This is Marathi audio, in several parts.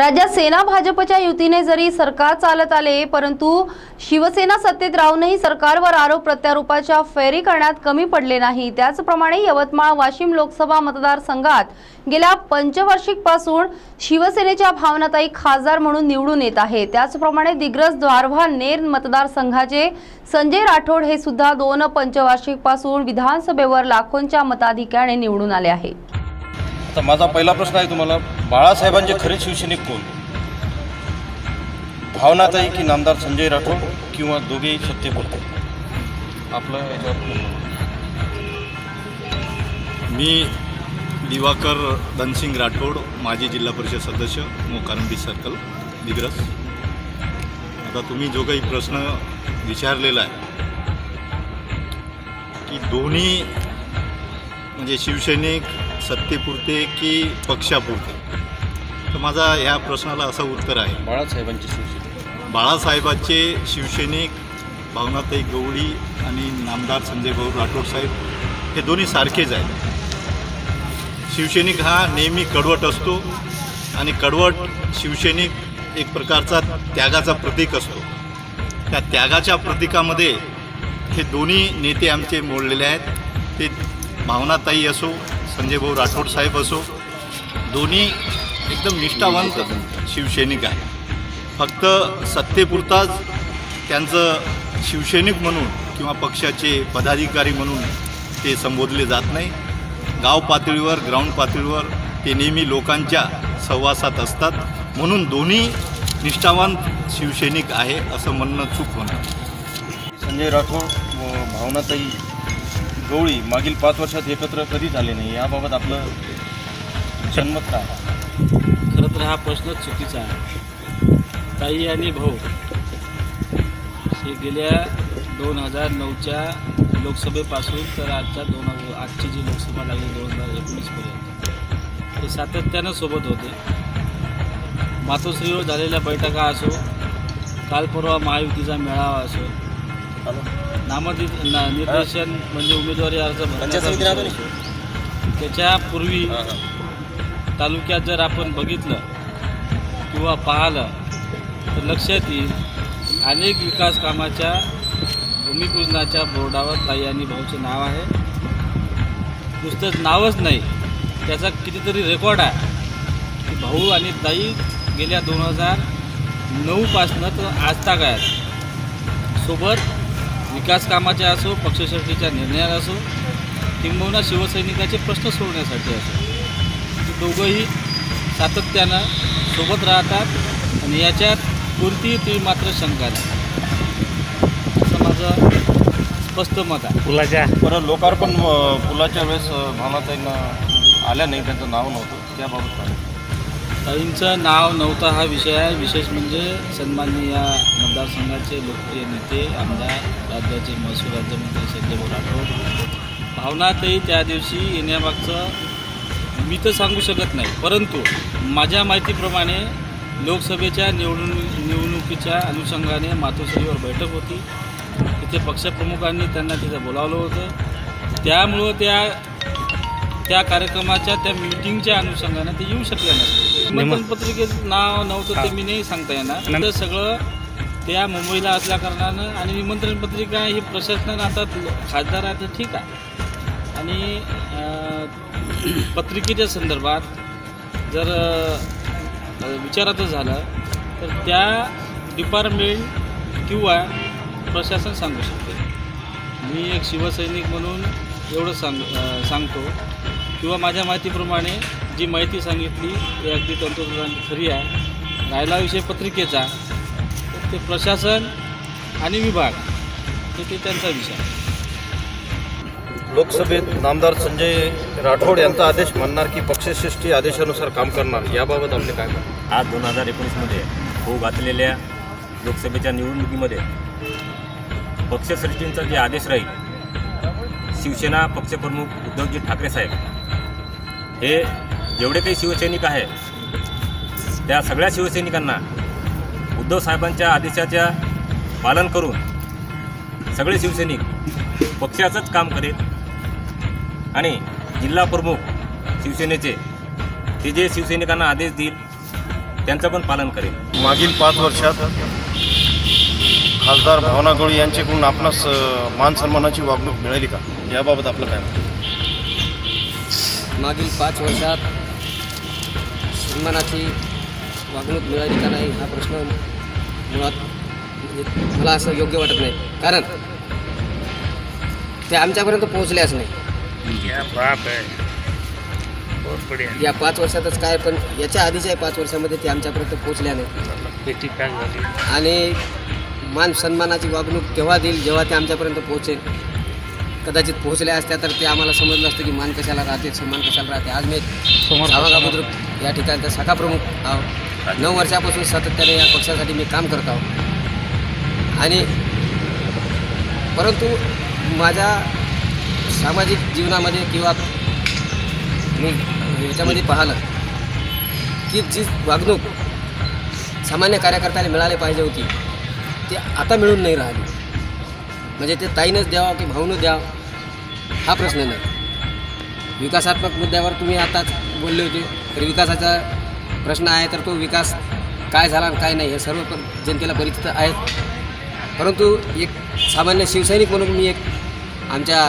राज्यात सेना भाजपच्या युतीने जरी सरकार चालत आले परंतु शिवसेना सत्तेत राहूनही सरकारवर आरोप प्रत्यारोपाच्या फेरी करण्यात कमी पडले नाही. त्याचप्रमाणे यवतमाळ वाशिम लोकसभा मतदारसंघात गेल्या पंचवार्षिकपासून शिवसेनेच्या भावनाताई खासदार म्हणून निवडून येत आहे त्याचप्रमाणे दिग्रस द्वारभा नेर मतदारसंघाचे संजय राठोड हे सुद्धा दोन पंचवार्षिकपासून विधानसभेवर लाखोंच्या मताधिक्याने निवडून आले आहे आता माझा पहिला प्रश्न आहे तुम्हाला बाळासाहेबांचे खरे शिवसैनिक कोण? भावनाताई की नामदार संजय राठोड किंवा दोघेही सत्य बोलते आपलं याच्यावर मी दिवाकर धनसिंग राठोड माजी जिल्हा परिषद सदस्य मोकारंबी सर्कल दिग्रस. आता तुम्ही जो काही प्रश्न विचारलेला आहे की दोन्ही म्हणजे शिवसैनिक सत्तेपुरते की पक्षापुरते? तर माझा ह्या प्रश्नाला असं उत्तर आहे. बाळासाहेबांचे शिवसैनिक बाळासाहेबांचे शिवसैनिक भावनाताई गवळी आणि नामदार संजय भाऊ राठोड साहेब हे दोन्ही सारखेच आहेत. शिवसैनिक हा नेहमी कडवट असतो आणि कडवट शिवसैनिक एक प्रकारचा त्यागाचा प्रतीक असतो. त्या त्यागाच्या प्रतीकामध्ये हे दोन्ही नेते आमचे मोडलेले आहेत. ते भावनाताई असो संजयभाऊ राठोड साहेब असो दोन्ही एकदम निष्ठावंत शिवसैनिक आहे फक्त सत्तेपुरताच त्यांचं शिवसैनिक म्हणून किंवा पक्षाचे पदाधिकारी म्हणून ते संबोधले जात नाही. गाव पातळीवर ग्राउंड पातळीवर ते नेहमी लोकांच्या सहवासात असतात. म्हणून दोन्ही निष्ठावंत शिवसैनिक आहे असं म्हणणं चूक होणार. संजय राठोड भावनातही भावनाताई गवळी मागील पाच वर्षात एकत्र कधी झाले नाही? याबाबत आपलं जन्मत काय? खरं तर हा प्रश्नच चुकीचा आहे. ताई आणि भाऊ हे गेल्या दोन हजार नऊच्या लोकसभेपासून तर आजच्या दोन हजार आजची जी लोकसभा लागली दोन हजार एकोणीसपर्यंत ते सातत्यानं सोबत होते. मातोश्रीवर झालेल्या बैठका असो काल परवा महायुतीचा मेळावा असो नामनि ना निर्देशन म्हणजे उमेदवारी अर्ज भरण्याचा त्याच्यापूर्वी तालुक्यात जर आपण बघितलं किंवा पाहिलं तर लक्षात येईल अनेक विकास कामाच्या भूमिपूजनाच्या बोर्डावर ताई आणि भाऊचं नाव आहे. नुसतंच नावच नाही त्याचा कितीतरी रेकॉर्ड आहे. की भाऊ आणि ताई गेल्या दोन हजार नऊपासनं तर आजतागायत सोबत विकास कामाच्या असो पक्षश्रेष्ठीच्या निर्णयात असो किंबहुना शिवसैनिकाचे प्रश्न सोडवण्यासाठी असो. ते दोघंही सातत्यानं सोबत राहतात आणि याच्यात कोणतीही ती मात्र शंका नाही. असं माझं स्पष्ट मत आहे. पुलाच्या बरं लोकार्पण पुलाच्या वेळेस भावनाताईंना आल्या नाही त्यांचं नाव नव्हतं त्याबाबत काय? ताईंचं नाव नव्हता हा विषय आहे. विशेष म्हणजे सन्माननीय या मतदारसंघाचे लोकप्रिय नेते आमदार राज्याचे महसूल राज्यमंत्री संजय राठोड. भावनातही त्या दिवशी येण्यामागचं मी तर सांगू शकत नाही. परंतु माझ्या माहितीप्रमाणे लोकसभेच्या निवडणूक निवडणुकीच्या अनुषंगाने मातोश्रीवर बैठक होती. तिथे पक्षप्रमुखांनी त्यांना तिथं बोलावलं होतं. त्यामुळं त्या त्या कार्यक्रमाच्या त्या मीटिंगच्या अनुषंगाने ते येऊ शकले नसते निमंत्रण पत्रिकेत नाव नव्हतं ते मी नाही सांगता येणार. तर सगळं त्या मुंबईला असल्या कारणानं आणि निमंत्रण पत्रिका ही प्रशासनानं आता खासदार आहे तर ठीक आहे. आणि पत्रिकेच्या संदर्भात जर अं, विचारायचं झालं तर त्या डिपार्टमेंट किंवा प्रशासन सांगू शकते. मी एक शिवसैनिक म्हणून एवढं सांग सांगतो. किंवा माझ्या माहितीप्रमाणे जी माहिती सांगितली ती अगदी तंतोतंत खरी आहे राहिला विषय पत्रिकेचा तर ते प्रशासन आणि विभाग तर ते त्यांचा विषय लोकसभेत नामदार संजय राठोड यांचा आदेश मानणार की पक्षश्रेष्ठी आदेशानुसार काम करणार याबाबत आपले काय मत? आज दोन हजार एकोणीसमध्ये होऊ घातलेल्या लोकसभेच्या निवडणुकीमध्ये पक्षश्रेष्ठींचा जे आदेश राहील शिवसेना पक्षप्रमुख उद्धवजी ठाकरे साहेब हे जेवढे काही शिवसैनिक आहे त्या सगळ्या शिवसैनिकांना उद्धव साहेबांच्या आदेशाच्या पालन करून सगळे शिवसैनिक पक्षाचंच काम करेल आणि जिल्हा प्रमुख शिवसेनेचे ते जे शिवसैनिकांना आदेश देईल त्यांचं पण पालन करेल. मागील पाच वर्षात खासदार भावना गोळी यांच्याकडून आपणास मान सन्मानाची वागणूक मिळाली का? याबाबत आपलं काय मत? मागील पाच वर्षात सन्मानाची वागणूक मिळाली का नाही हा प्रश्न मुळात म्हणजे मला असं योग्य वाटत नाही. कारण ते आमच्यापर्यंत पोहोचल्याच नाही. या पाच वर्षातच काय पण याच्या आधीच्या पाच वर्षामध्ये ते आमच्यापर्यंत पोहोचल्या नाही. आणि मान सन्मानाची वागणूक तेव्हा देईल जेव्हा ते आमच्यापर्यंत पोहोचेल. कदाचित पोहोचल्या असत्या तर ते आम्हाला समजलं असतं की मान कशाला राहते सन्मान कशाला राहते. आज मी सावंगा बुद्रुक या ठिकाणचा शाखा प्रमुख आहो नऊ वर्षापासून सातत्याने या पक्षासाठी मी काम करत आहो आणि परंतु माझ्या सामाजिक जीवनामध्ये किंवा मी याच्यामध्ये पाहिलं की जी वागणूक सामान्य कार्यकर्त्याला मिळाली पाहिजे होती ते आता मिळून नाही राहिली. म्हणजे ते ताईनंच द्यावं की भाऊनं द्यावं? हा प्रश्न नाही. विकासात्मक मुद्द्यावर तुम्ही आताच बोलले होते. तर विकासाचा प्रश्न आहे तर तो विकास काय झाला आणि काय नाही हे सर्व प- जनतेला परिचित आहे परंतु एक सामान्य शिवसैनिक म्हणून मी एक आमच्या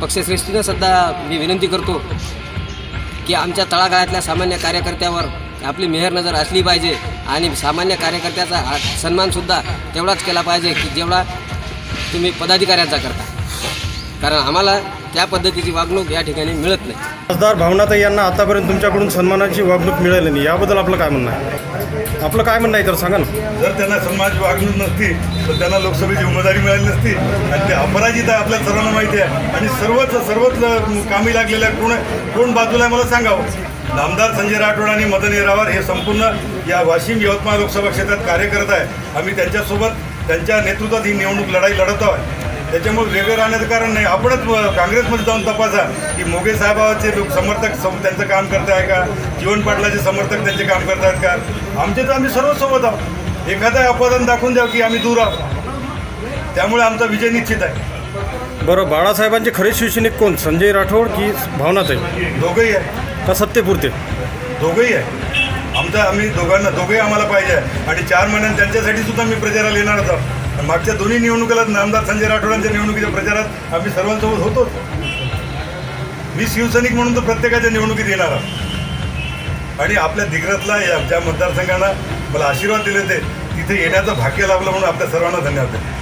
पक्षश्रेष्ठीनं सुद्धा मी विनंती करतो की आमच्या तळागाळातल्या सामान्य कार्यकर्त्यावर आपली मेहर नजर असली पाहिजे आणि सामान्य कार्यकर्त्याचा हा सन्मानसुद्धा तेवढाच केला पाहिजे की जेवढा तुम्ही पदाधिकाऱ्यांचा करता. कारण आम्हाला त्या पद्धतीची वागणूक या ठिकाणी मिळत नाही. खासदार भावनाताई यांना आतापर्यंत तुमच्याकडून सन्मानाची वागणूक मिळाली नाही. याबद्दल आपलं काय म्हणणं आहे? आपलं काय म्हणणं आहे तर सांगा ना. जर त्यांना समाज वागणूक नसती तर त्यांना लोकसभेची उमेदवारी मिळाली नसती. आणि ते अपराजित आहे आपल्या सर्वांना माहिती आहे. आणि सर्वच सर्वच कामी लागलेल्या कोण कोण बाजूला आहे मला सांगावं नामदार संजय राठोड आणि मदन येरावार हे संपूर्ण या वाशिम यवतमाळ लोकसभा क्षेत्रात कार्य करत आहे. आम्ही त्यांच्यासोबत त्यांच्या नेतृत्वात ही निवडणूक लढाई लढत आहोत त्याच्यामुळे वेगळं राहण्याचं कारण नाही. आपणच काँग्रेसमध्ये जाऊन तपासा की मोगे साहेबाचे लोक समर्थक सम त्यांचं काम करत आहे का? जीवन पाटलाचे समर्थक त्यांचे काम करत आहेत का? आमचे तर आम्ही सर्व सोबत आहोत. एखादं अपवादन दाखवून द्यावं की आम्ही दूर आहोत. त्यामुळे आमचा विजय निश्चित आहे. बरं बाळासाहेबांचे खरे शिवसैनिक कोण? संजय राठोड की भावनाताई? दोघंही आहे. का सत्यपुरते? दोघंही आहे. आमचा आम्ही दोघांना दोघंही आम्हाला पाहिजे. आणि चार महिन्यात त्यांच्यासाठी सुद्धा मी प्रचाराला येणारच आहोत मागच्या दोन्ही निवडणुकीला नामदार संजय राठोडांच्या निवडणुकीच्या प्रचारात आम्ही सर्वांसोबत होतोच मी शिवसैनिक म्हणून तर प्रत्येकाच्या निवडणुकीत येणार आहोत आणि आपल्या दिग्रतला या ज्या मतदारसंघांना मला आशीर्वाद दिले होते तिथे येण्याचं भाग्य लाभलं म्हणून आपल्या सर्वांना धन्यवाद